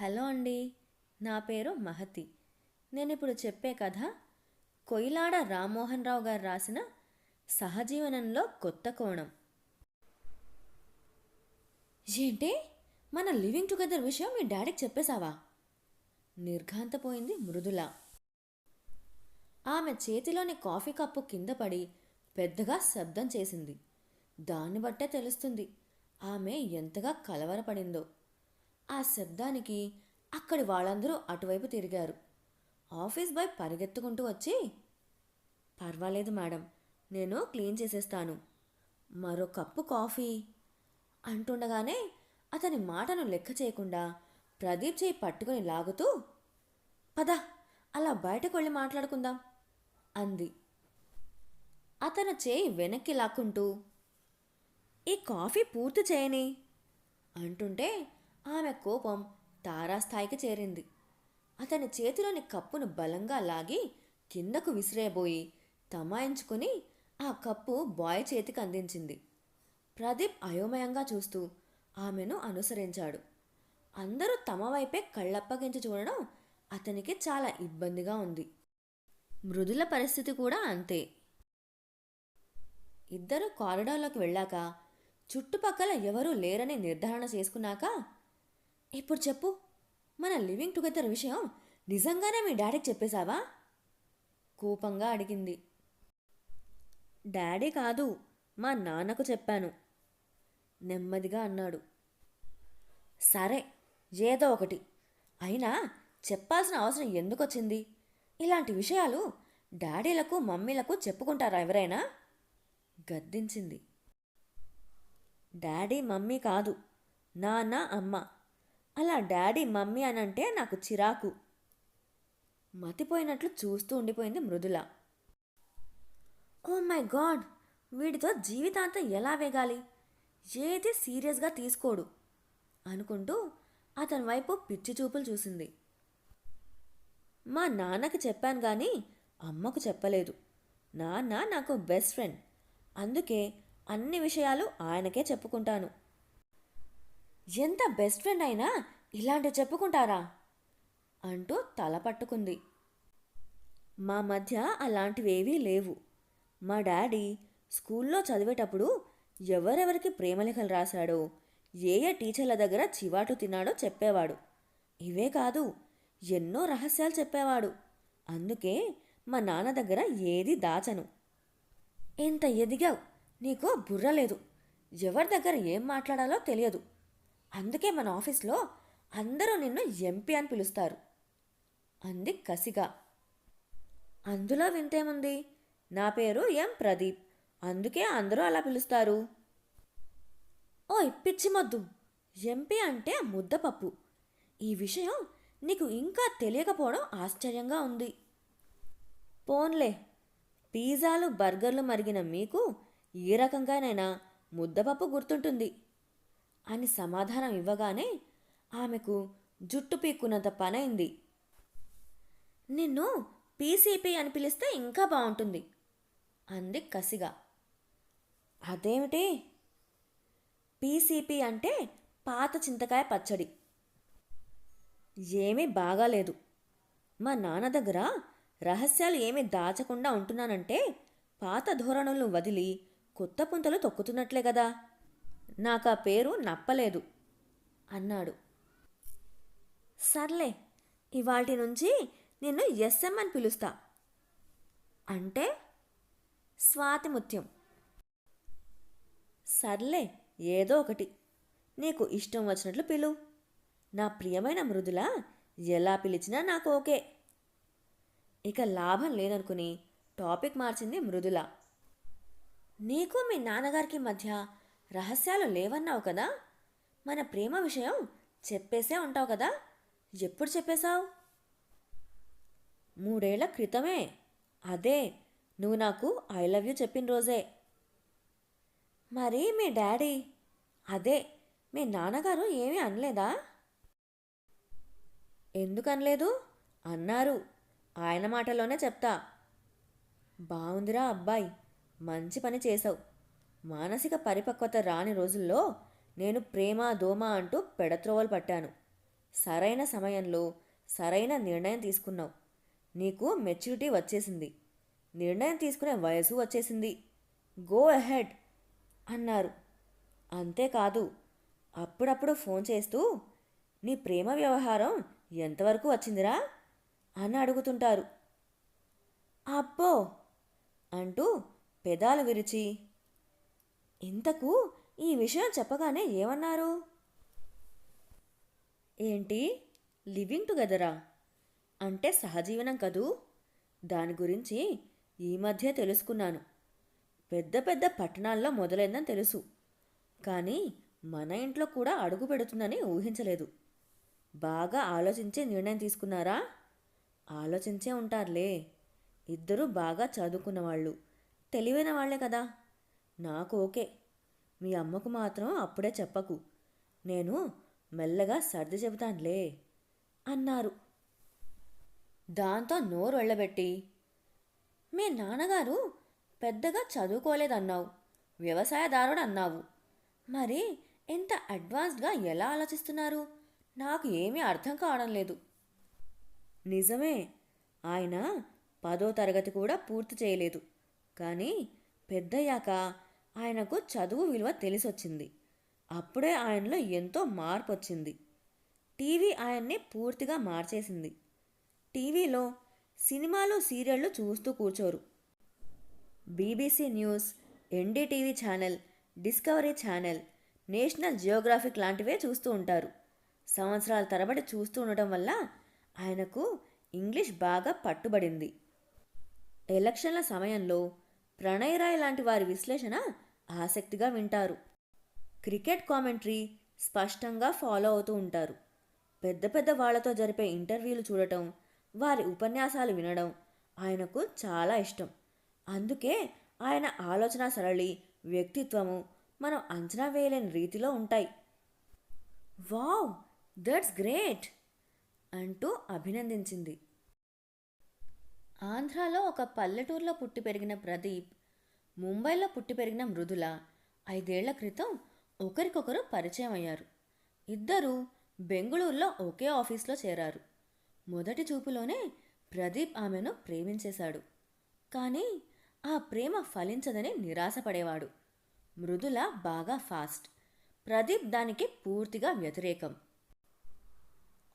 Hello అండి నా పేరు మహతి. నేను ఇప్పుడు చెప్పే కథ కొయిలాడ రామ్మోహన్ రావు గారు రాసిన సహజీవనంలో కొత్త కోణం. ఏంటి? మన లివింగ్ టుగెదర్ విషయం మీ డాడీకి చెప్పేశావా? నిర్ఘాంతపోయింది మృదుల. ఆమె చేతిలోని కాఫీ కప్పు కింద పడి పెద్దగా శబ్దం చేసింది. దాన్ని బట్టే తెలుస్తుంది ఆమె ఎంతగా కలవరపడిందో. ఆ శబ్దానికి అక్కడి వాళ్ళందరూ అటువైపు తిరిగారు. ఆఫీస్ బాయ్ పరిగెత్తుకుంటూ వచ్చి పర్వాలేదు మేడం నేను క్లీన్ చేసేస్తాను. మరో కప్పు కాఫీ. అంటుండగానే అతని మాటను లెక్క చేయకుండా ప్రదీప్ చేయి పట్టుకుని లాగుతూ పద అలా బయటకు వెళ్ళి మాట్లాడుకుందాం అంది. అతను చేయి వెనక్కి లాక్కుంటూ ఈ కాఫీ పూర్తి చేయని అంటుంటే ఆమె కోపం తారాస్థాయికి చేరింది. అతని చేతిలోని కప్పును బలంగా లాగి కిందకు విసిరేబోయి తమాయించుకుని ఆ కప్పు బాయ్ చేతికి అందించింది. ప్రదీప్ అయోమయంగా చూస్తూ ఆమెను అనుసరించాడు. అందరూ తమ వైపే కళ్ళప్పగించి చూడడం అతనికి చాలా ఇబ్బందిగా ఉంది. మృదుల పరిస్థితి కూడా అంతే. ఇద్దరు కారిడార్లోకి వెళ్ళాక చుట్టుపక్కల ఎవరూ లేరని నిర్ధారణ చేసుకున్నాక ఇప్పుడు చెప్పు. మన లివింగ్ టుగెదర్ విషయం నిజంగానే మీ డాడీకి చెప్పేశావా? కోపంగా అడిగింది. డాడీ కాదు మా నాన్నకు చెప్పాను. నెమ్మదిగా అన్నాడు. సరే ఏదో ఒకటి. అయినా చెప్పాల్సిన అవసరం ఎందుకు వచ్చింది ఇలాంటి విషయాలు డాడీలకు మమ్మీలకు చెప్పుకుంటారా ఎవరైనా? గద్దించింది. డాడీ మమ్మీ కాదు నాన్న అమ్మ. అలా డాడీ మమ్మీ అనంటే నాకు చిరాకు. మతిపోయినట్లు చూస్తూ ఉండిపోయింది మృదుల. Oh my God! వీడితో జీవితాంతం ఎలా వేగాలి? ఏది సీరియస్గా తీసుకోడు అనుకుంటూ అతని వైపు పిచ్చి చూపులు చూసింది. మా నాన్నకి చెప్పాను కానీ అమ్మకు చెప్పలేదు. నాన్న నాకు బెస్ట్ ఫ్రెండ్. అందుకే అన్ని విషయాలు ఆయనకే చెప్పుకుంటాను. ఎంత బెస్ట్ ఫ్రెండ్ అయినా ఇలాంటి చెప్పుకుంటారా? అంటూ తల పట్టుకుంది. మా మధ్య అలాంటివేవీ లేవు. మా డాడీ స్కూల్లో చదివేటప్పుడు ఎవరెవరికి ప్రేమలేఖలు రాశాడో ఏ ఏ టీచర్ల దగ్గర చివాటు తిన్నాడో చెప్పేవాడు. ఇవే కాదు ఎన్నో రహస్యాలు చెప్పేవాడు. అందుకే మా నాన్న దగ్గర ఏది దాచను. ఇంత ఎదిగావు? నీకు బుర్ర లేదు. ఎవరి దగ్గర ఏం మాట్లాడాలో తెలియదు. అందుకే మన ఆఫీస్లో అందరూ నిన్ను ఎంపీ అని పిలుస్తారు. అంది కసిగా. అందులో వింతేముంది నా పేరు ఎం ప్రదీప్. అందుకే అందరూ అలా పిలుస్తారు. ఓ ఇప్పిచ్చి మొద్దు. ఎంపీ అంటే ముద్దపప్పు. ఈ విషయం నీకు ఇంకా తెలియకపోవడం ఆశ్చర్యంగా ఉంది. పోన్లే. పిజ్జాలు బర్గర్లు మరిగిన మీకు ఏ రకంగానైనా? ముద్దపప్పు గుర్తుంటుంది. అని సమాధానం ఇవ్వగానే ఆమెకు జుట్టు పీక్కున్నంత పనైంది. నిన్ను పీసీపీ అని పిలిస్తే ఇంకా బాగుంటుంది అంది కసిగా. అదేమిటి? పీసీపీ అంటే పాత చింతకాయ పచ్చడి. ఏమీ బాగాలేదు. మా నాన్న దగ్గర రహస్యాలు ఏమీ దాచకుండా ఉంటున్నానంటే పాత ధోరణులను వదిలి కొత్త పుంతలు తొక్కుతున్నట్లే కదా. నాకు ఆ పేరు నప్పలేదు అన్నాడు. సర్లే ఇవాటి నుంచి నిన్ను ఎస్ఎం అని పిలుస్తా. అంటే స్వాతిముత్యం సర్లే ఏదో ఒకటి. నీకు ఇష్టం వచ్చినట్లు పిలు. నా ప్రియమైన మృదుల ఎలా పిలిచినా నాకు ఓకే. ఇక లాభం లేదనుకుని టాపిక్ మార్చింది మృదుల. నీకు మీ నాన్నగారికి మధ్య రహస్యాలు లేవన్నావు కదా? మన ప్రేమ విషయం చెప్పేసే ఉంటావు కదా? ఎప్పుడు చెప్పేశావు? మూడేళ్ళ క్రితమే. అదే నువ్వు నాకు ఐ లవ్ యూ చెప్పిన రోజే. మరి మీ డాడీ? అదే మీ నాన్నగారు ఏమీ అనలేదా? ఎందుకు అనలేదు? అన్నారు. ఆయన మాటలోనే చెప్తా. బావుందిరా అబ్బాయి మంచి పని చేశావు. మానసిక పరిపక్వత రాని రోజుల్లో నేను ప్రేమ దోమ అంటూ పెడత్రోవలు పట్టాను. సరైన సమయంలో సరైన నిర్ణయం తీసుకున్నావు. నీకు మెచ్యూరిటీ వచ్చేసింది. నిర్ణయం తీసుకునే వయసు వచ్చేసింది. గో అహెడ్ అన్నారు. అంతేకాదు అప్పుడప్పుడు ఫోన్ చేస్తూ నీ ప్రేమ వ్యవహారం ఎంతవరకు వచ్చిందిరా? అని అడుగుతుంటారు. అబ్బో! అంటూ పెదాలు విరిచి ఇంతకు ఈ విషయం చెప్పగానే ఏమన్నారు? ఏంటి? లివింగ్ టుగెదరా? అంటే సహజీవనం కదూ? దాని గురించి ఈ మధ్య తెలుసుకున్నాను. పెద్ద పెద్ద పట్టణాల్లో మొదలైందని తెలుసు. కానీ మన ఇంట్లో కూడా అడుగు పెడుతుందని ఊహించలేదు. బాగా ఆలోచించే నిర్ణయం తీసుకున్నారా? ఆలోచించే ఉంటారులే. ఇద్దరూ బాగా చదువుకున్న వాళ్ళు తెలివైన వాళ్ళే కదా. నాకు ఓకే. మీ అమ్మకు మాత్రం అప్పుడే చెప్పకు. నేను మెల్లగా సర్ది చెబుతానులే అన్నారు. దాంతో నోరు వెళ్ళబెట్టి మీ నాన్నగారు పెద్దగా చదువుకోలేదన్నావు వ్యవసాయదారుడు అన్నావు మరి ఇంత అడ్వాన్స్డ్గా ఎలా ఆలోచిస్తున్నారు? నాకు ఏమీ అర్థం కావడం లేదు. నిజమే. ఆయన పదో తరగతి కూడా పూర్తి చేయలేదు. కానీ పెద్దయ్యాక ఆయనకు చదువు విలువ తెలిసొచ్చింది. అప్పుడే ఆయనలో ఎంతో మార్పు వచ్చింది టీవీ ఆయన్ని పూర్తిగా మార్చేసింది. టీవీలో సినిమాలు సీరియళ్ళు చూస్తూ కూర్చోరు. BBC news NDTV channel Discovery channel National Geographic లాంటివే చూస్తూ ఉంటారు. సంవత్సరాల తరబడి చూస్తూ ఉండటం వల్ల ఆయనకు ఇంగ్లీష్ బాగా పట్టుబడింది. ఎలక్షన్ల సమయంలో ప్రణయ్ రాయ్ లాంటి వారి విశ్లేషణ ఆసక్తిగా వింటారు. క్రికెట్ కామెంటరీ స్పష్టంగా ఫాలో అవుతూ ఉంటారు. పెద్ద పెద్ద వాళ్ళతో జరిపే ఇంటర్వ్యూలు చూడటం వారి ఉపన్యాసాలు వినడం ఆయనకు చాలా ఇష్టం. అందుకే ఆయన ఆలోచన సరళి వ్యక్తిత్వము మనం అంచనా వేయలేని రీతిలో ఉంటాయి. Wow that's great! అంటూ అభినందించింది. ఆంధ్రాలో ఒక పల్లెటూరులో పుట్టి పెరిగిన ప్రదీప్ ముంబైలో పుట్టి పెరిగిన మృదుల ఐదేళ్ళ క్రితం ఒకరికొకరు పరిచయం అయ్యారు. ఇద్దరూ బెంగుళూరులో ఒకే ఆఫీస్లో చేరారు. మొదటి చూపులోనే ప్రదీప్ ఆమెను ప్రేమించేశాడు. కానీ ఆ ప్రేమ ఫలించదని నిరాశపడేవాడు. మృదుల బాగా ఫాస్ట్. ప్రదీప్ దానికి పూర్తిగా వ్యతిరేకం.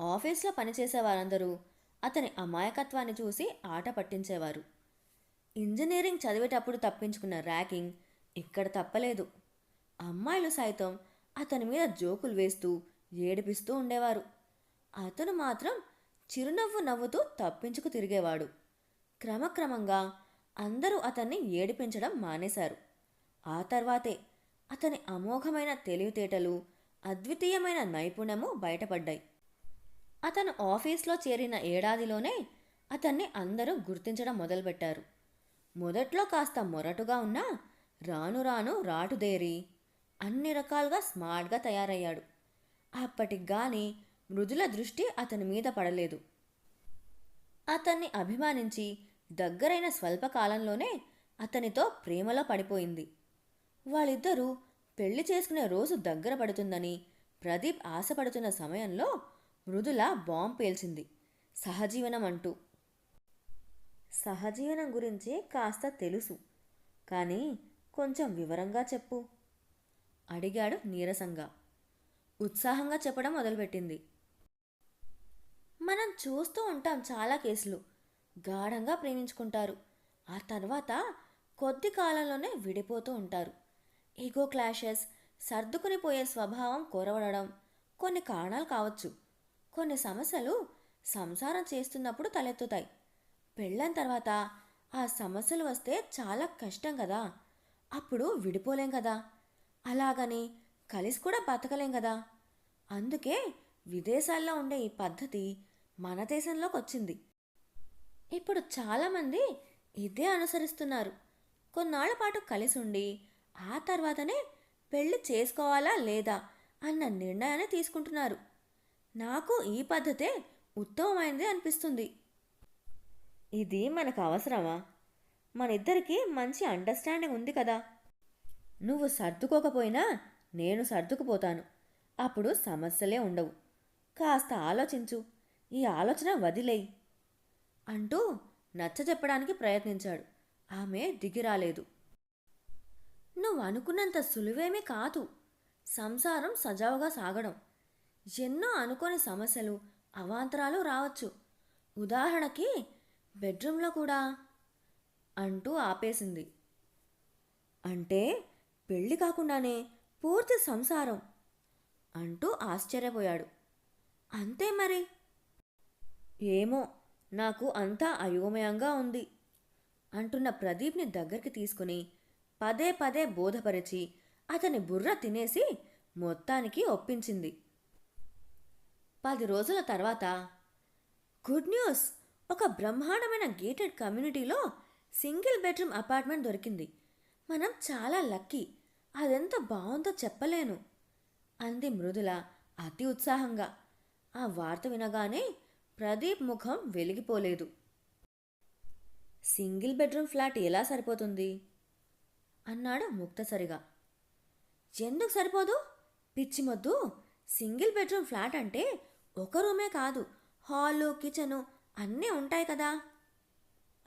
ఆఫీస్లో పనిచేసే వారందరూ అతని అమాయకత్వాన్ని చూసి ఆట పట్టించేవారు. ఇంజనీరింగ్ చదివేటప్పుడు తప్పించుకున్న ర్యాకింగ్ ఇక్కడ తప్పలేదు. అమ్మాయిలు సైతం అతని మీద జోకులు వేస్తూ ఏడిపిస్తూ ఉండేవారు. అతను మాత్రం చిరునవ్వు నవ్వుతూ తప్పించుకు తిరిగేవాడు. క్రమక్రమంగా అందరూ అతన్ని ఏడిపించడం మానేశారు. ఆ తర్వాతే అతని అమోఘమైన తెలివితేటలు అద్వితీయమైన నైపుణ్యము బయటపడ్డాయి. అతను ఆఫీస్లో చేరిన ఏడాదిలోనే అతన్ని అందరూ గుర్తించడం మొదలుపెట్టారు. మొదట్లో కాస్త మొరటుగా ఉన్నా రాను రాను రాటుదేరి అన్ని రకాలుగా స్మార్ట్గా తయారయ్యాడు. అప్పటికి గాని మృదుల దృష్టి అతని మీద పడలేదు. అతన్ని అభిమానించి దగ్గరైన స్వల్పకాలంలోనే అతనితో ప్రేమలో పడిపోయింది. వాళ్ళిద్దరూ పెళ్ళి చేసుకునే రోజు దగ్గర పడుతుందని ప్రదీప్ ఆశపడుతున్న సమయంలో మృదుల బాంబ్ పేల్చింది. సహజీవనం అంటూ సహజీవనం గురించి కాస్త తెలుసు. కానీ కొంచెం వివరంగా చెప్పు. అడిగాడు నీరసంగా. ఉత్సాహంగా చెప్పడం మొదలుపెట్టింది. మనం చూస్తూ ఉంటాం చాలా కేసులు. గాఢంగా ప్రేమించుకుంటారు. ఆ తర్వాత కొద్ది కాలంలోనే విడిపోతూ ఉంటారు. ఈగో క్లాషెస్ సర్దుకుని పోయే స్వభావం కొరవడడం కొన్ని కారణాలు కావచ్చు. కొన్ని సమస్యలు సంసారం చేస్తున్నప్పుడు తలెత్తుతాయి. పెళ్ళైన తర్వాత ఆ సమస్యలు వస్తే చాలా కష్టం కదా. అప్పుడు విడిపోలేం కదా. అలాగని కలిసి కూడా బతకలేం కదా. అందుకే విదేశాల్లో ఉండే ఈ పద్ధతి మన దేశంలోకి వచ్చింది. ఇప్పుడు చాలామంది ఇదే అనుసరిస్తున్నారు. కొన్నాళ్ళ పాటు కలిసి ఉండి ఆ తర్వాతనే పెళ్ళి చేసుకోవాలా లేదా అన్న నిర్ణయాన్ని తీసుకుంటున్నారు. నాకు ఈ పద్ధతే ఉత్తమమైనది అనిపిస్తుంది. ఇది మనకు అవసరమా మన ఇద్దరికి మంచి అండర్స్టాండింగ్ ఉంది కదా. నువ్వు సర్దుకోకపోయినా నేను సర్దుకుపోతాను. అప్పుడు సమస్యలే ఉండవు. కాస్త ఆలోచించు. ఈ ఆలోచన వదిలేయి అంటూ నచ్చజెప్పడానికి ప్రయత్నించాడు. ఆమె దిగిరాలేదు. నువ్వు అనుకున్నంత సులువేమీ కాదు. సంసారం సజావుగా సాగడం. ఎన్నో అనుకోని సమస్యలు అవాంతరాలు రావచ్చు. ఉదాహరణకి బెడ్రూమ్లో కూడా? అంటూ ఆపేసింది. అంటే పెళ్ళి కాకుండానే పూర్తి సంసారం అంటూ ఆశ్చర్యపోయాడు. అంతే మరి? ఏమో నాకు అంతా అయోమయంగా ఉంది అంటున్న ప్రదీప్ని దగ్గరికి తీసుకుని పదే పదే బోధపరిచి అతని బుర్ర తినేసి మొత్తానికి ఒప్పించింది. పది రోజుల తర్వాత గుడ్ న్యూస్! ఒక బ్రహ్మాండమైన గేటెడ్ కమ్యూనిటీలో సింగిల్ బెడ్రూమ్ అపార్ట్మెంట్ దొరికింది. మనం చాలా లక్కీ. అదెంత బాగుందో చెప్పలేను. అంది మృదుల అతి ఉత్సాహంగా. ఆ వార్త వినగానే ప్రదీప్ ముఖం వెలిగిపోలేదు. సింగిల్ బెడ్రూమ్ ఫ్లాట్ ఎలా సరిపోతుంది? అన్నాడు ముక్తసరిగా. ఎందుకు సరిపోదు? పిచ్చిమొద్దు సింగిల్ బెడ్రూమ్ ఫ్లాట్ అంటే ఒక రూమే కాదు. హాలు కిచెను అన్నీ ఉంటాయి కదా.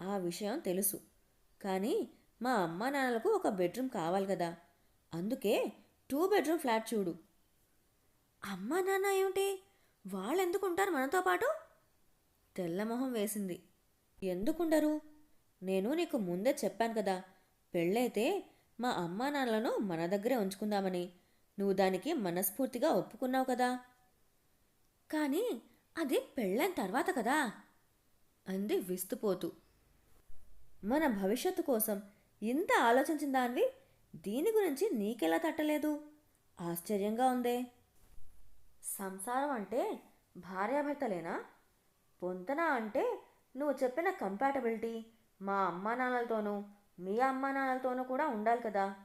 ఆ విషయం తెలుసు. కానీ మా అమ్మా నాన్నలకు ఒక బెడ్రూమ్ కావాలి కదా. అందుకే టూ బెడ్రూమ్ ఫ్లాట్ చూడు. అమ్మా నాన్న ఏమిటి? వాళ్ళు ఎందుకు ఉంటారు మనతో పాటు? తెల్లమొహం వేసింది. ఎందుకుండరు? నేను నీకు ముందే చెప్పాను కదా. పెళ్ళైతే మా అమ్మా నాన్నలను మన దగ్గరే ఉంచుకుందామని. నువ్వు దానికి మనస్ఫూర్తిగా ఒప్పుకున్నావు కదా. కానీ అది పెళ్ళైన తర్వాత కదా. అంది విస్తుపోతూ. మన భవిష్యత్తు కోసం ఇంత ఆలోచించిన దానివి దీని గురించి నీకెలా తట్టలేదు? ఆశ్చర్యంగా ఉందే. సంసారం అంటే భార్యాభర్తలేనా? పొంతన అంటే నువ్వు చెప్పిన కంపాటబిలిటీ మా అమ్మా నాన్నలతోనూ మీ అమ్మా నాన్నలతోనూ కూడా ఉండాలి కదా?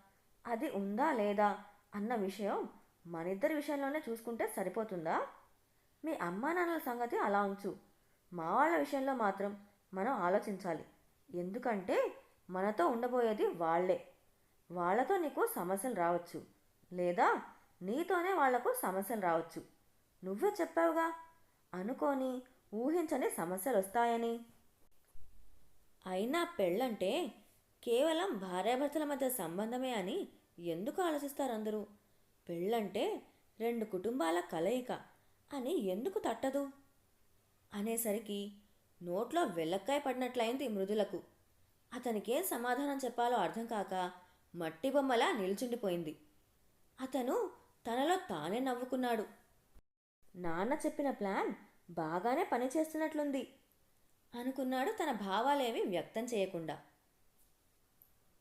అది ఉందా లేదా అన్న విషయం మనిద్దరి విషయంలోనే చూసుకుంటే సరిపోతుందా? మీ అమ్మా నాన్నల సంగతి అలా ఉంచు. మా వాళ్ళ విషయంలో మాత్రం మనం ఆలోచించాలి. ఎందుకంటే మనతో ఉండబోయేది వాళ్ళే. వాళ్ళతో నీకు సమస్యలు రావచ్చు. లేదా నీతోనే వాళ్ళకు సమస్యలు రావచ్చు. నువ్వే చెప్పావుగా. అనుకోని ఊహించని సమస్యలు వస్తాయని అయినా పెళ్ళంటే కేవలం భార్యాభర్తల మధ్య సంబంధమే అని ఎందుకు ఆలోచిస్తారు అందరూ పెళ్ళంటే రెండు కుటుంబాల కలయిక అని ఎందుకు తట్టదు? అనేసరికి నోట్లో వెల్లక్కాయ పడినట్లయింది మృదులకు. అతనికేం సమాధానం చెప్పాలో అర్థం కాక మట్టి బొమ్మలా నిల్చుండిపోయింది. అతను తనలో తానే నవ్వుకున్నాడు. నాన్న చెప్పిన ప్లాన్ బాగానే పనిచేస్తున్నట్లుంది అనుకున్నాడు తన భావాలేమీ వ్యక్తం చేయకుండా.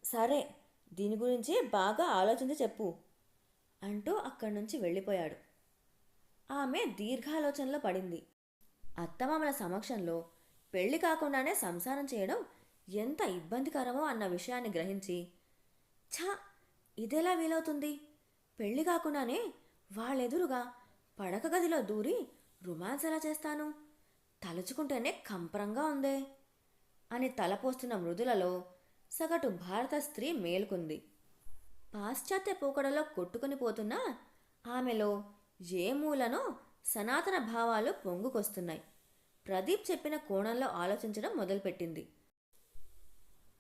సరే దీని గురించి బాగా ఆలోచించి చెప్పు అంటూ అక్కడి నుంచి వెళ్ళిపోయాడు. ఆమె దీర్ఘాలోచనలో పడింది. అత్తమామల సమక్షంలో పెళ్ళి కాకుండానే సంసారం చేయడం ఎంత ఇబ్బందికరమో అన్న విషయాన్ని గ్రహించి ఛా ఇదెలా వీలవుతుంది? పెళ్ళి కాకుండానే వాళ్ళెదురుగా పడక గదిలో దూరి రొమాన్స్ ఎలా చేస్తాను? తలుచుకుంటేనే కంపరంగా ఉందే అని తలపోస్తున్న మృదులలో సగటు భారత స్త్రీ మేలుకుంది. పాశ్చాత్య పోకడలో కొట్టుకుని పోతున్న ఆమెలో ఏ మూలనో సనాతన భావాలు పొంగుకొస్తున్నాయి. ప్రదీప్ చెప్పిన కోణంలో ఆలోచించడం మొదలుపెట్టింది.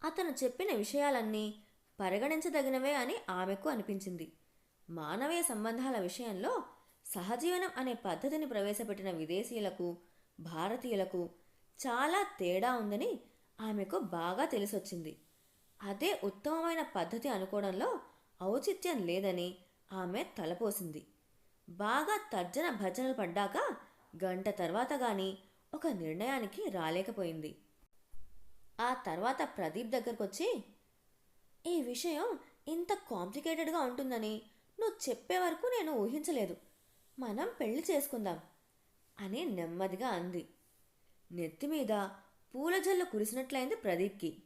అతను చెప్పిన విషయాలన్నీ పరిగణించదగినవే అని ఆమెకు అనిపించింది. మానవీయ సంబంధాల విషయంలో సహజీవనం అనే పద్ధతిని ప్రవేశపెట్టిన విదేశీయులకు భారతీయులకు చాలా తేడా ఉందని ఆమెకు బాగా తెలిసొచ్చింది. అదే ఉత్తమమైన పద్ధతి అనుకోవడంలో ఔచిత్యం లేదని ఆమె తలపోసింది. బాగా తర్జన భజనలు పడ్డాక గంట తర్వాత గాని ఒక నిర్ణయానికి రాలేకపోయింది. ఆ తర్వాత ప్రదీప్ దగ్గరకు వచ్చి ఈ విషయం ఇంత కాంప్లికేటెడ్గా ఉంటుందని నువ్వు చెప్పే వరకు నేను ఊహించలేదు. మనం పెళ్ళి చేసుకుందాం అని నెమ్మదిగా అంది. నెత్తి మీద పూల జల్లు కురిసినట్లయింది ప్రదీప్కి.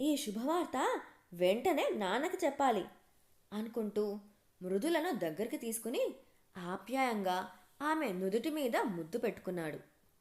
ఈ శుభవార్త వెంటనే నాన్నకి చెప్పాలి అనుకుంటూ మృదులను దగ్గరికి తీసుకుని ఆప్యాయంగా ఆమె నుదుటి మీద ముద్దు పెట్టుకున్నాడు.